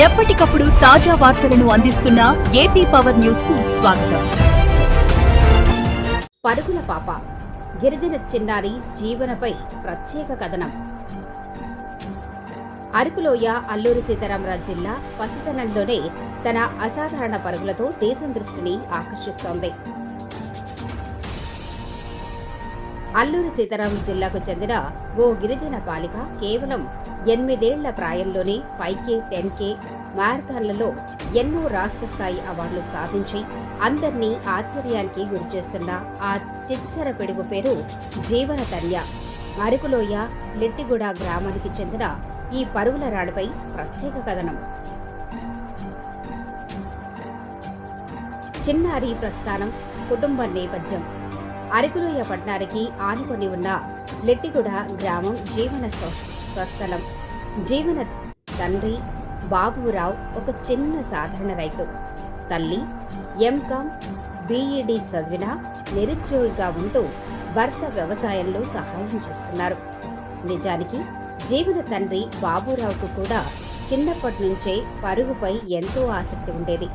ఎప్పటికప్పుడు తాజా వార్తలను అందిస్తున్న ఏపీ పవర్ న్యూస్కు స్వాగతం. పరుగుల పాప గిరిజన చిన్నారి జీవనపై ప్రత్యేక కథనం. అరకులోయ అల్లూరి సీతారామరాజు జిల్లా పసితనంలోనే తన అసాధారణ పరుగులతో దేశం దృష్టిని ఆకర్షిస్తోంది. అల్లూరి సీతారాం జిల్లాకు చెందిన ఓ గిరిజన బాలిక కేవలం ఎనిమిదేళ్ళ ప్రాయంలోనే ఫైవ్ కే టెన్ కే మారథాన్లలో ఎన్నో రాష్ట్ర స్థాయి అవార్డులు సాధించి అందరినీ ఆశ్చర్యానికి గురిచేస్తున్న ఆ చిచ్చర పిడుగు పేరు జీవన తన్య అరకులోయ లిట్టిగూడ గ్రామానికి చెందిన ఈ పరుగుల రాడిపై ప్రత్యేక కథనం. చిన్నారి ప్రస్థానం కుటుంబ నేపథ్యం. అరకులోయ పట్టణానికి ఆనుకొని ఉన్న లెట్టిగూడ గ్రామం జీవన స్వ- స్వస్థలం. జీవన తండ్రి బాబురావు ఒక చిన్న సాధారణ రైతు. తల్లి ఎంకామ్ బీఈడి చదివిన నిరుద్యోగిగా ఉంటూ భర్త వ్యవసాయంలో సహాయం చేస్తున్నారు. నిజానికి జీవన తండ్రి బాబురావుకు కూడా చిన్నప్పటి నుంచే పరుగుపై ఎంతో ఆసక్తి ఉండేది.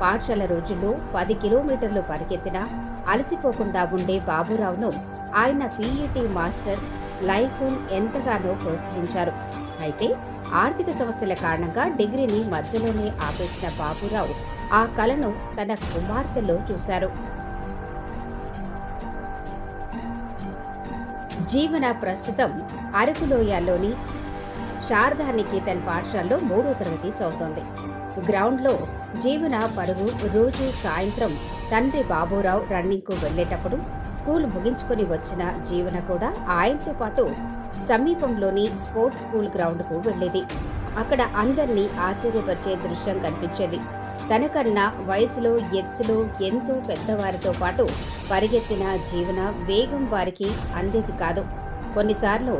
పాఠశాల రోజుల్లో పది కిలోమీటర్లు పరిగెత్తినా అలసిపోకుండా ఉండే బాబురావును ఆయన పీఈటీ మాస్టర్ లైఫోన్ ఎంతగానో ప్రోత్సహించారు. అయితే ఆర్థిక సమస్యల కారణంగా డిగ్రీని మధ్యలోనే ఆపేసిన బాబురావు ఆ కలను తన కుమార్తెలో చూశారు. జీవన ప్రస్తుతం అరకులోయలోని శారదా నికేతన్ పాఠశాలలో మూడో తరగతి చదువుతోంది. గ్రౌండ్లో జీవన పరుగు రోజు సాయంత్రం తండ్రి బాబురావు రన్నింగ్కు వెళ్ళేటప్పుడు స్కూల్ ముగించుకొని వచ్చిన జీవన కూడా ఆయనతో పాటు సమీపంలోని స్పోర్ట్స్ స్కూల్ గ్రౌండ్కు వెళ్ళేది అక్కడ అందరినీ ఆశ్చర్యపరిచే దృశ్యం కనిపించేది. తనకన్నా వయసులో ఎత్తులో ఎంతో పెద్దవారితో పాటు పరిగెత్తిన జీవన వేగం వారికి అందేది కాదు. కొన్నిసార్లు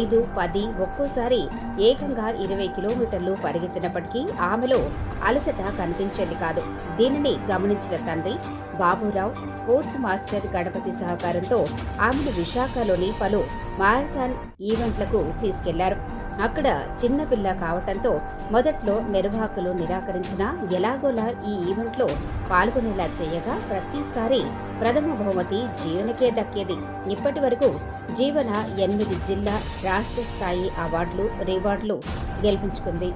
ఐదు పది ఒక్కోసారి ఏకంగా ఇరవై కిలోమీటర్లు పరిగెత్తినప్పటికీ ఆమెలో అలసట కనిపించేది కాదు. దీనిని గమనించిన తండ్రి బాబురావు స్పోర్ట్స్ మాస్టర్ గణపతి సహకారంతో ఆమెను విశాఖలోని పలు మారథాన్ ఈవెంట్లకు తీసుకెళ్ళారు. అక్కడ చిన్నపిల్ల కావటంతో మొదట్లో నిర్వాహకులు నిరాకరించినా ఎలాగోలా ఈ ఈవెంట్లో పాల్గొనేలా చేయగా ప్రతిసారి ప్రథమ బహుమతి జీవనకే దక్కేది. ఇప్పటి వరకు జీవన ఎనిమిది జిల్లా రాష్ట్ర స్థాయి అవార్డులు రివార్డులు గెలిపించుకుంది.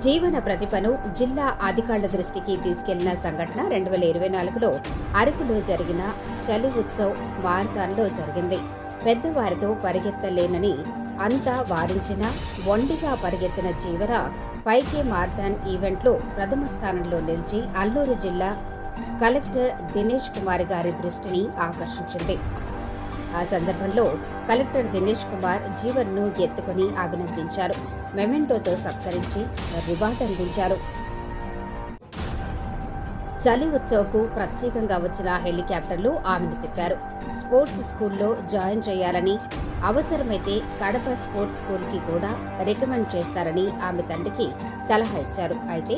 జీవన ప్రతిభను జిల్లా అధికారుల దృష్టికి తీసుకెళ్ళిన సంఘటన రెండు వేల ఇరవై నాలుగులో అరకులో జరిగిన చలి ఉత్సవ్ మారథాన్లో జరిగింది. పెద్దవారితో పరిగెత్తలేనని అంతా వారించిన ఒండిగా పరిగెత్తిన జీవన పైకే మార్థాన్ ఈవెంట్లో ప్రథమ స్థానంలో నిలిచి అల్లూరు జిల్లా కలెక్టర్ దినేష్ కుమార్ గారి దృష్టిని ఆకర్షించింది. ఆ సందర్భంలో కలెక్టర్ దినేష్ కుమార్ జీవన్ను ఎత్తుకుని అభినందించారు. మెమెంటోతో సత్కరించి రివార్డ్ అందించారు. చలి ఉత్సవ్కు ప్రత్యేకంగా వచ్చిన హెలికాప్టర్లు ఆమెను తిప్పారు. స్పోర్ట్స్ స్కూల్లో జాయిన్ చేయాలని అవసరమైతే కడప స్పోర్ట్స్ స్కూల్కి కూడా రికమెండ్ చేస్తారని ఆమె తండ్రికి సలహా ఇచ్చారు. అయితే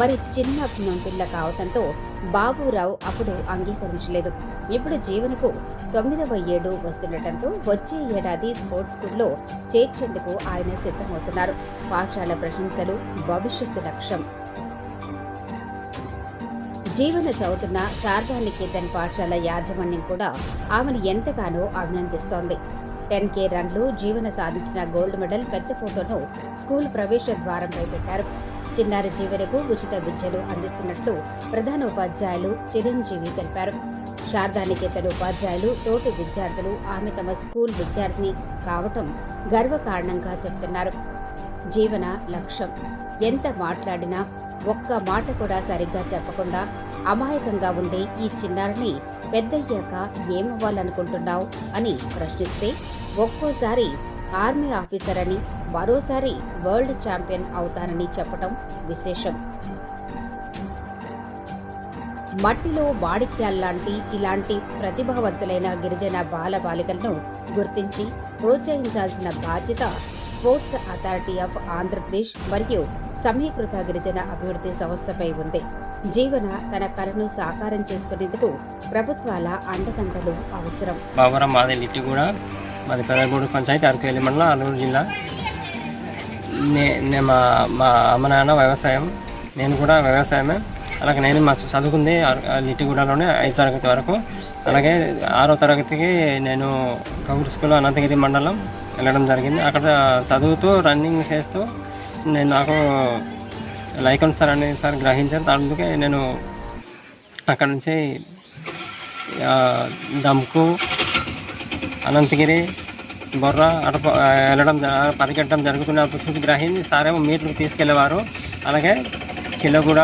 మరి చిన్న పిల్ల కావటంతో బాబురావు అప్పుడు అంగీకరించలేదు. ఇప్పుడు జీవనకు తొమ్మిదవ ఏడు వస్తుండటంతో వచ్చే ఏడాది స్పోర్ట్స్ స్కూల్లో చేర్చేందుకు ఆయన సిద్ధమవుతున్నారు. పాఠశాల ప్రశంసలు భవిష్యత్తు లక్ష్యం. జీవన చదువుతున్న శారదా నికేతన్ పాఠశాల యాజమాన్యం కూడా ఆమెను ఎంతగానో అభినందిస్తోంది. టెన్ కే రన్లు జీవన సాధించిన గోల్డ్ మెడల్ పెద్ద ఫోటోను స్కూల్ ప్రవేశ ద్వారంపై పెట్టారు. చిన్నారి జీవనకు ఉచిత విద్యలు అందిస్తున్నట్లు ప్రధాన ఉపాధ్యాయులు చిరంజీవి తెలిపారు. శారదానికేతన్ ఉపాధ్యాయులు తోటి విద్యార్థులు ఆమె తమ స్కూల్ విద్యార్థిని కావటం గర్వకారణంగా చెప్తున్నారు. జీవన లక్ష్యం. ఎంత మాట్లాడినా ఒక్క మాట కూడా సరిగ్గా చెప్పకుండా అమాయకంగా ఉండే ఈ చిన్నారిని పెద్దయ్యాక ఏమవ్వాలనుకుంటున్నావు అని ప్రశ్నిస్తే ఒక్కోసారి ఆర్మీ ఆఫీసర్ అని మరోసారి వరల్డ్ ఛాంపియన్ అవుతానని చెప్పటం విశేషం. మట్టిలో వాడిక్యాల్లాంటి ఇలాంటి ప్రతిభావంతులైన గిరిజన బాల బాలికలను గుర్తించి ప్రోత్సహించాల్సిన బాధ్యత స్పోర్ట్స్ అథారిటీ ఆఫ్ ఆంధ్రప్రదేశ్ మరియు సమీకృత గిరిజన అభివృద్ధి సంస్థపై ఉంది. జీవన తన కలను సాకారం చేసుకునేందుకు ప్రభుత్వాల అండదండలు అవసరం. కూడా మాది పెదగూడు పంచాయతీ అరకేలి మండలం అల్లూరు జిల్లా. నే- మా మా అమ్మ నాన్న వ్యవసాయం నేను కూడా వ్యవసాయమే. అలాగే నేను మా చదువుకుంది అర- లిట్టిగూడలోనే ఐదు తరగతి వరకు. అలాగే ఆరో తరగతికి నేను కౌరు స్కూల్ అనంతగిరి మండలం వెళ్ళడం జరిగింది. అక్కడ చదువుతూ రన్నింగ్ చేస్తూ నేను నాకు లైకన్ సార్ అనే సార్ గ్రహించారు. అందుకే నేను అక్కడ నుంచి దమ్కు అనంతగిరి బొర్ర అటు వెళ్ళడం పరిగెట్టడం జరుగుతున్నప్పుడు చూసి గ్రహించి సారేమో మీటర్కి తీసుకెళ్ళేవారు. అలాగే కిలోగూడ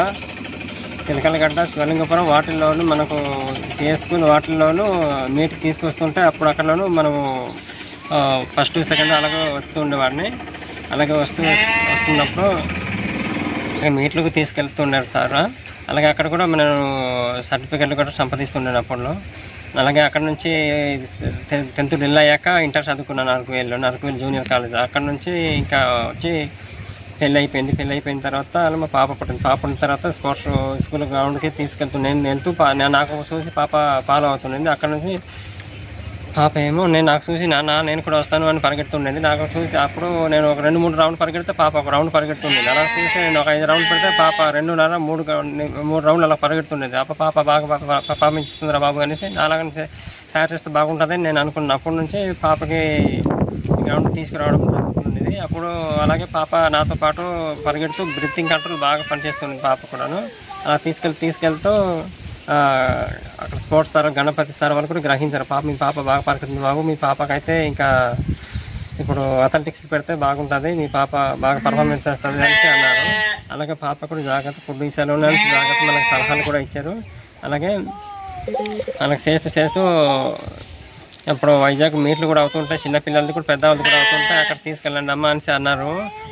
చిలకలగడ్డ శివలింగపురం వాటిల్లోనూ మనకు చేసుకుని వాటిల్లోనూ మీట్కి తీసుకొస్తుంటే అప్పుడు అక్కడలోనూ మనము ఫస్ట్ సెకండ్ అలాగే వస్తూ ఉండేవాడిని. అలాగే వస్తూ వస్తున్నప్పుడు మీట్లకు తీసుకెళ్తున్నారు సార్. అలాగే అక్కడ కూడా మనం సర్టిఫికెట్లు కూడా సంపాదిస్తుండే అప్పట్లో. అలాగే అక్కడ నుంచి టెన్త్ ఢిల్లీ అయ్యాక ఇంటర్ చదువుకున్నాను అరకువేల్లో అరకువేలు జూనియర్ కాలేజ్. అక్కడ నుంచి ఇంకా వచ్చి పెళ్ళి అయిపోయింది పెళ్ళి అయిపోయిన తర్వాత మా పాప పుట్టింది. పాప పుట్టిన తర్వాత స్పోర్ట్స్ స్కూల్ గ్రౌండ్కి తీసుకెళ్తున్నాను నేను వెళ్తూ పా- నాకు చూసి పాప ఫాలో అవుతుండేది అక్కడ నుంచి పాప ఏమో నేను నాకు చూసి నాన్న నేను కూడా వస్తాను అని పరిగెడుతుండేది. నాకు చూసి అప్పుడు నేను ఒక రెండు మూడు రౌండ్ పరిగెడితే పాప ఒక రౌండ్ పరిగెడుతుండేది. అలా చూసి నేను ఒక ఐదు రౌండ్ పెడితే పాప రెండున్నర మూడు మూడు రౌండ్లు అలా పరిగెడుతుండేది. అప్ప పాప బాగా పాపించుతుందిరా బాబు అనేసి అలాగని తయారు చేస్తే బాగుంటుందని నేను అనుకున్నాను. అప్పటి నుంచి పాపకి గ్రౌండ్ తీసుకురావడం జరుగుతుండేది. అప్పుడు అలాగే పాప నాతో పాటు పరిగెడుతూ బ్రీతింగ్ కంట్రోల్ బాగా పనిచేస్తుంది పాప కూడాను. అలా తీసుకెళ్ళి తీసుకెళ్తూ అక్కడ స్పోర్ట్స్ సార్ గణపతి సార్ వాళ్ళు కూడా గ్రహించారు. పాప మీ పాప బాగా పరిగెడుతుంది బాబు. మీ పాపకైతే ఇంకా ఇప్పుడు అథ్లెటిక్స్ పెడితే బాగుంటుంది. మీ పాప బాగా పర్ఫార్మెన్స్ చేస్తుంది అని అన్నారు. అలాగే పాప కూడా జాగ్రత్త ఫుడ్ విషయాలు జాగ్రత్త మనకు సలహాలు కూడా ఇచ్చారు. అలాగే మనకు చేస్తూ చేస్తూ ఇప్పుడు వైజాగ్ మీట్లు కూడా అవుతుంటాయి చిన్నపిల్లలది కూడా పెద్దవాళ్ళది కూడా అవుతుంటాయి అక్కడ తీసుకెళ్ళండి అమ్మ అని అన్నారు.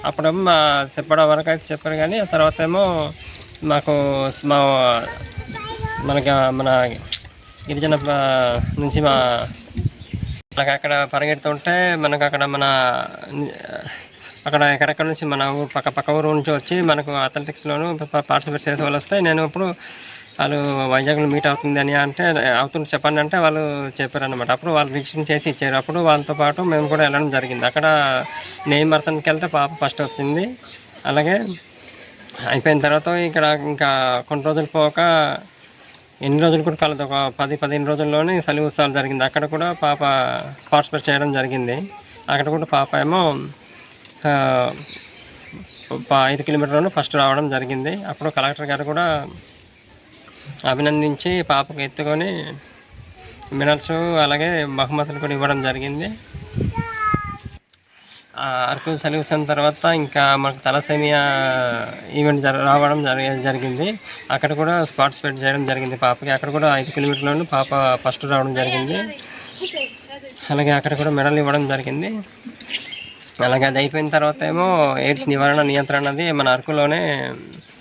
అప్పుడేమో మా చెప్పడం వరకు అయితే చెప్పారు కానీ తర్వాత ఏమో మాకు మా మనకి మన గిరిజన నుంచి మా మనకు అక్కడ పరిగెడుతుంటే మనకు అక్కడ మన అక్కడ ఎక్కడెక్కడ నుంచి మన ఊరు పక్క పక్క ఊరు నుంచి వచ్చి మనకు అథ్లెటిక్స్లోనూ పార్టిసిపేట్ చేసే వాళ్ళు వస్తే నేను ఇప్పుడు వాళ్ళు వైజాగ్లో మీట్ అవుతుంది అని అంటే అవుతుంది చెప్పండి అంటే వాళ్ళు చెప్పారు అనమాట అప్పుడు వాళ్ళు రిజిస్ట్రేషన్ చేసి ఇచ్చారు. అప్పుడు వాళ్ళతో పాటు మేము కూడా వెళ్ళడం జరిగింది. అక్కడ నేమ్ మర్తన్కి వెళ్తే పాప ఫస్ట్ వచ్చింది. అలాగే అయిపోయిన తర్వాత ఇక్కడ ఇంకా కొన్ని రోజులు పోక ఎన్ని రోజులు కూడా కాలేదు. ఒక పది పదిహేను రోజుల్లోనే చలి ఉత్సవాలు జరిగింది. అక్కడ కూడా పాప పార్టిసిపేట్ చేయడం జరిగింది. అక్కడ కూడా పాప ఏమో ఐదు కిలోమీటర్లను ఫస్ట్ రావడం జరిగింది. అప్పుడు కలెక్టర్ గారు కూడా అభినందించి పాపకు ఎత్తుకొని మినల్స్ అలాగే బహుమతులు కూడా ఇవ్వడం జరిగింది. అరకు సెలవుసిన తర్వాత ఇంకా మనకు తలసేమియా ఈవెంట్ జర రావడం జరిగే జరిగింది. అక్కడ కూడా పార్టిసిపేట్ చేయడం జరిగింది పాపకి. అక్కడ కూడా ఐదు కిలోమీటర్లను పాప ఫస్ట్ రావడం జరిగింది. అలాగే అక్కడ కూడా మెడల్ ఇవ్వడం జరిగింది. అలాగే అది అయిపోయిన తర్వాత ఏమో ఎయిడ్స్ నివారణ నియంత్రణ అనేది మన అరకులోనే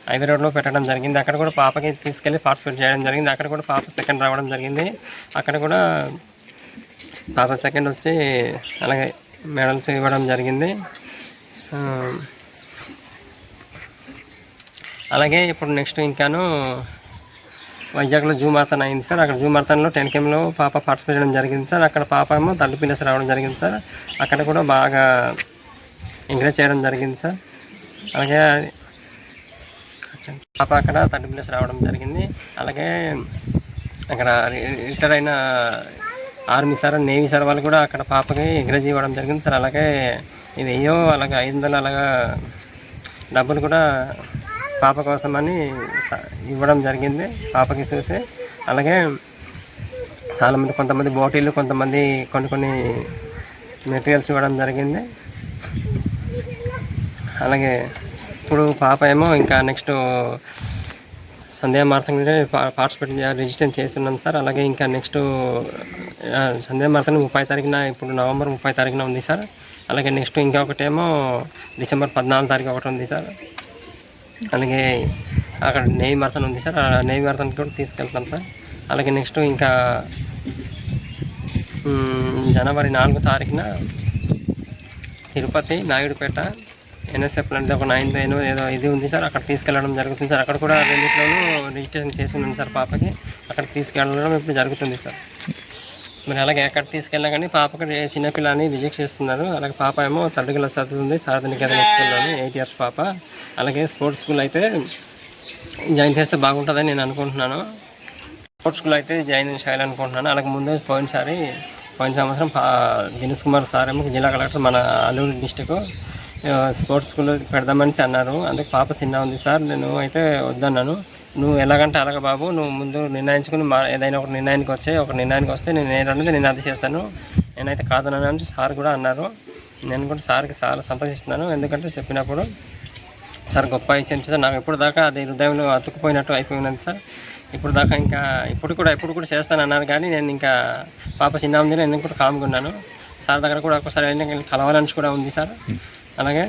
హైవే రోడ్లో పెట్టడం జరిగింది. అక్కడ కూడా పాపకి తీసుకెళ్ళి పార్టిసిపేట్ చేయడం జరిగింది. అక్కడ కూడా పాప సెకండ్ రావడం జరిగింది. అక్కడ కూడా పాప సెకండ్ వచ్చి అలాగే మెడల్స్ ఇవ్వడం జరిగింది. అలాగే ఇప్పుడు నెక్స్ట్ ఇంకాను వైజాగ్లో జూ మారథాన్ అయింది సార్. అక్కడ జూ మారథాన్లో టెన్ కేమ్లో పాప పార్టిసిపేట్ చేయడం జరిగింది సార్. అక్కడ పాప ఏమో తల్లి పిల్లస్ రావడం జరిగింది సార్. అక్కడ కూడా బాగా ఎంకరేజ్ చేయడం జరిగింది సార్. అలాగే పాప అక్కడ థర్డ్ ప్లేస్ రావడం జరిగింది. అలాగే అక్కడ రిటైర్ అయిన ఆర్మీ సార్ నేవీ సార్ వాళ్ళు కూడా అక్కడ పాపకి ఎంకరేజ్ ఇవ్వడం జరిగింది సార్. అలాగే ఇది అయ్యో అలాగే ఐదు వందలు అలాగా డబ్బులు కూడా పాప కోసమని అని ఇవ్వడం జరిగింది పాపకి చూసి. అలాగే చాలామంది కొంతమంది బాటిల్ కొంతమంది కొన్ని కొన్ని మెటీరియల్స్ ఇవ్వడం జరిగింది. అలాగే ఇప్పుడు పాప ఏమో ఇంకా next Sandhya marathon participate register చేస్తున్నాం సార్. అలాగే ఇంకా నెక్స్ట్ ఆ, సంధ్యా ముప్పై తారీఖున ఇప్పుడు నవంబర్ ముప్పై తారీఖున ఉంది సార్. అలాగే నెక్స్ట్ ఇంకొకటేమో డిసెంబర్ పద్నాలుగు తారీఖు ఒకటి ఉంది సార్. అలాగే అక్కడ నెయ్యి మారథన్ ఉంది సార్. ఆ నెయ్యి మారథన్ కూడా తీసుకెళ్తాం సార్. అలాగే నెక్స్ట్ ఇంకా జనవరి నాలుగో తారీఖున తిరుపతి నాయుడుపేట ఎన్ఎస్ఎఫ్ లాంటిది ఒక నైన్ ఏదో ఏదో ఇది ఉంది సార్ అక్కడ తీసుకెళ్ళడం జరుగుతుంది సార్. అక్కడ కూడా రెండింటిలోనూ రిజిస్ట్రేషన్ చేసి ఉంది సార్ పాపకి. అక్కడ తీసుకెళ్ళడం ఇప్పుడు జరుగుతుంది సార్. మరి అలాగే ఎక్కడ తీసుకెళ్ళినా కానీ పాపకి చిన్నపిల్లని రిజెక్ట్ చేస్తున్నారు. అలాగే పాప ఏమో థర్డ్ క్లాస్ చదువుతుంది సాధనికేతన స్కూల్లోని ఎయిట్ ఇయర్స్ పాప. అలాగే స్పోర్ట్స్ స్కూల్ అయితే జాయిన్ చేస్తే బాగుంటుందని నేను అనుకుంటున్నాను. స్పోర్ట్స్ స్కూల్ అయితే జాయిన్ చేయాలనుకుంటున్నాను అలాగే ముందే పోయినసారి పోయిన సంవత్సరం పా దినేష్ కుమార్ సార్ ఏమో జిల్లా కలెక్టర్ మన అల్లూరు డిస్టిక్ స్పోర్ట్స్ స్కూల్ పెడదామని అన్నారు. అందుకే పాప చిన్న ఉంది సార్ నేను అయితే వద్దన్నాను. నువ్వు ఎలాగంటే అలాగ బాబు నువ్వు ముందు నిర్ణయించుకుని మా ఏదైనా ఒక నిర్ణయానికి వచ్చే ఒక నిర్ణయానికి వస్తే నేను ఏంటంటే నేను అది చేస్తాను. నేనైతే కాదనని సార్ కూడా అన్నారు. నేను కూడా సార్కి చాలా సంతోషిస్తున్నాను. ఎందుకంటే చెప్పినప్పుడు సార్ గొప్ప ఇచ్చాను సార్. నాకు ఇప్పుడు దాకా అది హృదయంలో అతుక్కుపోయినట్టు అయిపోయినది సార్. ఇప్పుడు దాకా ఇంకా ఇప్పుడు కూడా ఇప్పుడు కూడా చేస్తాను అన్నారు కానీ నేను ఇంకా పాప చిన్న ఉంది నేను కూడా కామ్గా ఉన్నాను. సార్ దగ్గర కూడా ఒకసారి కలవాలని కూడా ఉంది సార్. అలాగే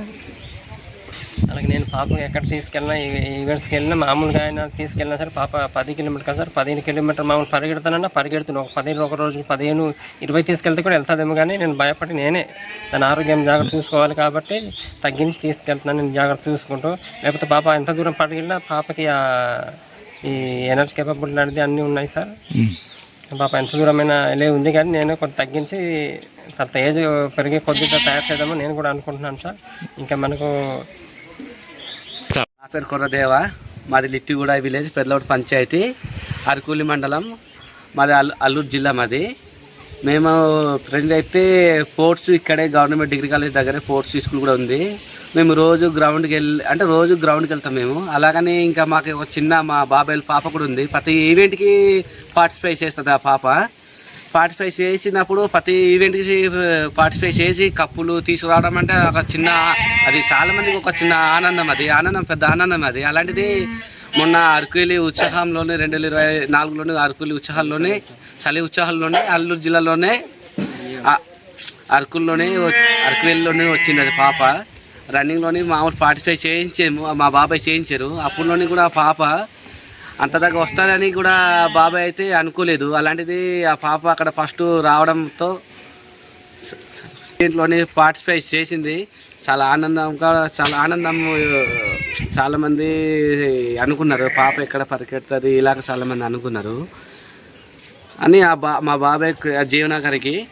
అలాగే నేను పాప ఎక్కడ తీసుకెళ్ళినా ఈవెంట్స్కి వెళ్ళినా మామూలుగా అయినా తీసుకెళ్ళినా సరే పాప పది కిలోమీటర్ కదా సార్ పదిహేను కిలోమీటర్ మామూలు పరిగెడతానన్నా పరిగెడుతున్నాను ఒక పదిహేను ఒక రోజు పదిహేను ఇరవై తీసుకెళ్తే కూడా వెళ్తాదేమో కానీ నేను భయపడి నేనే తన ఆరోగ్యం జాగ్రత్త చూసుకోవాలి కాబట్టి తగ్గించి తీసుకెళ్తున్నాను నేను జాగ్రత్త చూసుకుంటూ. లేకపోతే పాప ఎంత దూరం పరిగెళ్ళినా పాపకి ఈ ఎనర్జీ కేపబిలిటీ అనేది అన్నీ ఉన్నాయి సార్. పాప ఎంత దూరమైన వెళ్ళే ఉంది కానీ నేను కొంత తగ్గించి తర్వాత ఏజ్ పెరిగే కొద్దిగా తయారు చేద్దామని నేను కూడా అనుకుంటున్నాను సార్. ఇంకా మనకు నా పేరు కొర్రదేవ. మాది లిట్టిగూడ విలేజ్ పెద్దలౌట్ పంచాయతీ అరకూలి మండలం. మాది అల్లు అల్లూరు జిల్లా మాది. మేము ప్రజెంట్ అయితే స్పోర్ట్స్ ఇక్కడే గవర్నమెంట్ డిగ్రీ కాలేజ్ దగ్గరే స్పోర్ట్స్ స్కూల్ కూడా ఉంది. మేము రోజు గ్రౌండ్కి వెళ్ళి అంటే రోజు గ్రౌండ్కి వెళ్తాం మేము. అలాగని ఇంకా మాకు ఒక చిన్న మా బాబాయ్ పాప కూడా ఉంది. ప్రతి ఈవెంట్కి పార్టిసిపేట్ చేస్తుంది ఆ పాప. పార్టిసిపేట్ చేసినప్పుడు ప్రతి ఈవెంట్కి పార్టిసిపేట్ చేసి కప్పులు తీసుకురావడం అంటే ఒక చిన్న అది చాలా మందికి ఒక చిన్న ఆనందం అది. ఆనందం పెద్ద ఆనందం అది. అలాంటిది మొన్న అరకులి ఉత్సాహంలోనే రెండు వేల ఇరవై నాలుగులోనే అరకులి ఉత్సాహాల్లోనే చలి ఉత్సాహాల్లోనే అల్లూరు జిల్లాలోనే అరకుల్లోనే వ- వచ్చింది అది పాప. రన్నింగ్లోని మామూలు పార్టిసిపేట్ చేయించాము మా బాబాయ్ చేయించారు. అప్పుడులోని కూడా పాప అంత దాకా వస్తానని కూడా బాబాయ్ అయితే అనుకోలేదు. అలాంటిది ఆ పాప అక్కడ ఫస్ట్ రావడంతో దీంట్లోనే పార్టిసిపేట్ చేసింది. చాలా ఆనందంగా చాలా ఆనందం చాలామంది అనుకున్నారు పాప ఎక్కడ పరిగెడుతుంది? ఇలాగ చాలామంది అనుకున్నారు. అని ఆ బా మా బాబాయ్ జీవన గారికి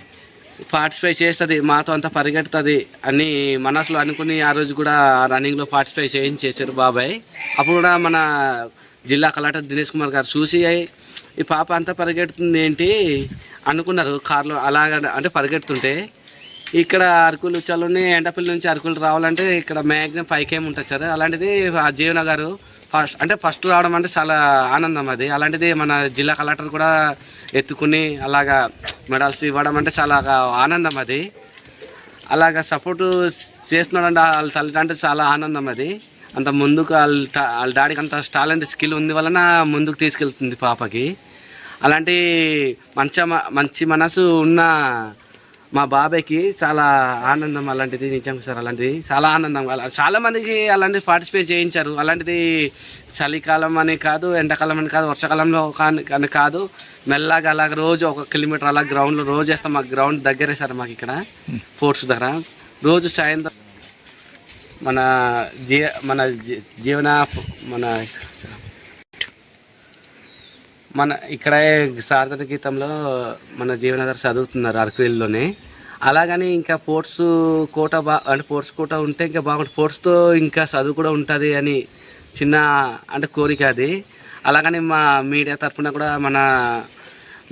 పార్టిసిపేట్ చేస్తుంది మాతో అంతా పరిగెడుతుంది అని మనసులో అనుకుని ఆ రోజు కూడా రన్నింగ్లో పార్టిసిపేట్ చేయించేశారు బాబాయ్. అప్పుడు కూడా మన జిల్లా కలెక్టర్ దినేష్ కుమార్ గారు చూసి ఈ పాప అంతా పరిగెడుతుంది ఏంటి? అనుకున్నారు కార్లో అలాగ అంటే పరిగెడుతుంటే ఇక్కడ అరకులు చల్లని ఎండపల్లి నుంచి అరకులు రావాలంటే ఇక్కడ మ్యాక్సిమం ఫైవ్ కేమ్ ఉంటుంది సార్. అలాంటిది ఆ జీవన ఫస్ట్ అంటే ఫస్ట్ రావడం అంటే చాలా ఆనందం అది. అలాంటిది మన జిల్లా కలెక్టర్ కూడా ఎత్తుకుని అలాగా మెడల్స్ ఇవ్వడం అంటే చాలా ఆనందం అది. అలాగా సపోర్టు చేస్తున్నాడంటే వాళ్ళ తల్లిదండ్రులు చాలా ఆనందం అది. అంత ముందుకు వాళ్ళ వాళ్ళ డాడీకి అంత టాలెంట్ స్కిల్ ఉంది వలన ముందుకు తీసుకెళ్తుంది పాపకి. అలాంటి మంచి మంచి మనసు ఉన్న మా బాబాయ్కి చాలా ఆనందం అలాంటిది నిజం సార్ అలాంటిది. చాలా ఆనందం. అలా- చాలా మందికి అలాంటిది పార్టిసిపేట్ చేయించారు. అలాంటిది చలికాలం అని కాదు ఎండాకాలం అని కాదు వర్షాకాలంలో కానీ అని కాదు. మెల్లగా అలాగ రోజు ఒక కిలోమీటర్ అలా గ్రౌండ్లో రోజు వేస్తాం. మాకు గ్రౌండ్ దగ్గరే సార్ మాకు ఇక్కడ స్పోర్ట్స్ దగ్గర. రోజు సాయంత్రం మన జీ మన జీ- జీవన మన మన ఇక్కడే సార్థక గీతంలో మన జీవనగర్ చదువుతున్నారు అరకువేలిలోనే. అలాగని ఇంకా స్పోర్ట్స్ కోట బా అంటే స్పోర్ట్స్ కోట ఉంటే ఇంకా బాగుంటుంది. స్పోర్ట్స్తో ఇంకా చదువు కూడా ఉంటుంది అని చిన్న అంటే కోరిక అది. అలాగని మా మీడియా తరఫున కూడా మన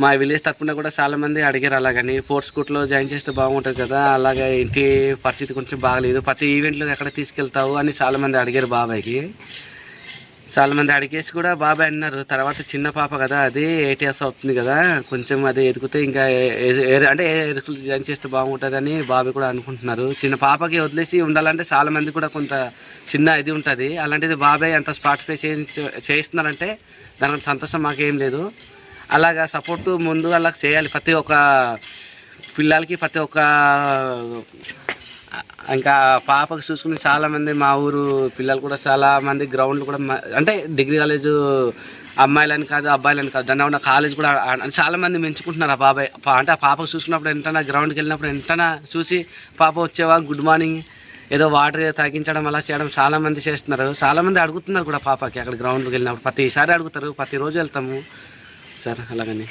మా విలేజ్ తరఫున కూడా చాలామంది అడిగారు అలాగని. స్పోర్ట్స్ కోర్ట్లో జాయిన్ చేస్తే బాగుంటుంది కదా అలాగే ఇంటి పరిస్థితి కొంచెం బాగలేదు. ప్రతి ఈవెంట్లో ఎక్కడ తీసుకెళ్తావు అని చాలామంది అడిగారు బాబాయ్కి. చాలా మంది అడిగేసి కూడా బాబాయ్ అన్నారు. తర్వాత చిన్న పాప కదా అది ఎయిట్ ఇయర్స్ అవుతుంది కదా కొంచెం అది ఎదిగితే ఇంకా అంటే ఏ ఎరుకులు జాయిన్ చేస్తే బాగుంటుందని బాబాయ్ కూడా అనుకుంటున్నారు. చిన్న పాపకి వదిలేసి ఉండాలంటే చాలా మంది కూడా కొంత చిన్న ఇది ఉంటుంది. అలాంటిది బాబాయ్ అంత పార్టిసిపేట్ చేయిస్తున్నారంటే దానికి సంతోషం మాకేం లేదు. అలాగా సపోర్ట్ ముందు అలా చేయాలి. ప్రతి ఒక్క పిల్లలకి ప్రతి ఒక్క ఇంకా పాపకు చూసుకుని చాలా మంది మా ఊరు పిల్లలు కూడా చాలా మంది గ్రౌండ్ కూడా అంటే డిగ్రీ కాలేజ్ అమ్మాయిలని కాదు అబ్బాయిలని కాదు దాని ఉన్న కాలేజ్ కూడా చాలా మంది మెచ్చుకుంటున్నారు ఆ బాబాయ్. అంటే ఆ పాపకు చూసుకున్నప్పుడు ఎంతనా గ్రౌండ్కి వెళ్ళినప్పుడు ఎంతనా చూసి పాప వచ్చేవా గుడ్ మార్నింగ్ ఏదో వాటర్ తగ్గించడం అలా చేయడం చాలా మంది చేస్తున్నారు. చాలా మంది అడుగుతున్నారు కూడా పాపకి అక్కడ గ్రౌండ్కి వెళ్ళినప్పుడు. ప్రతిసారి అడుగుతారు ప్రతిరోజు వెళ్తాము. సార్ అలాగని.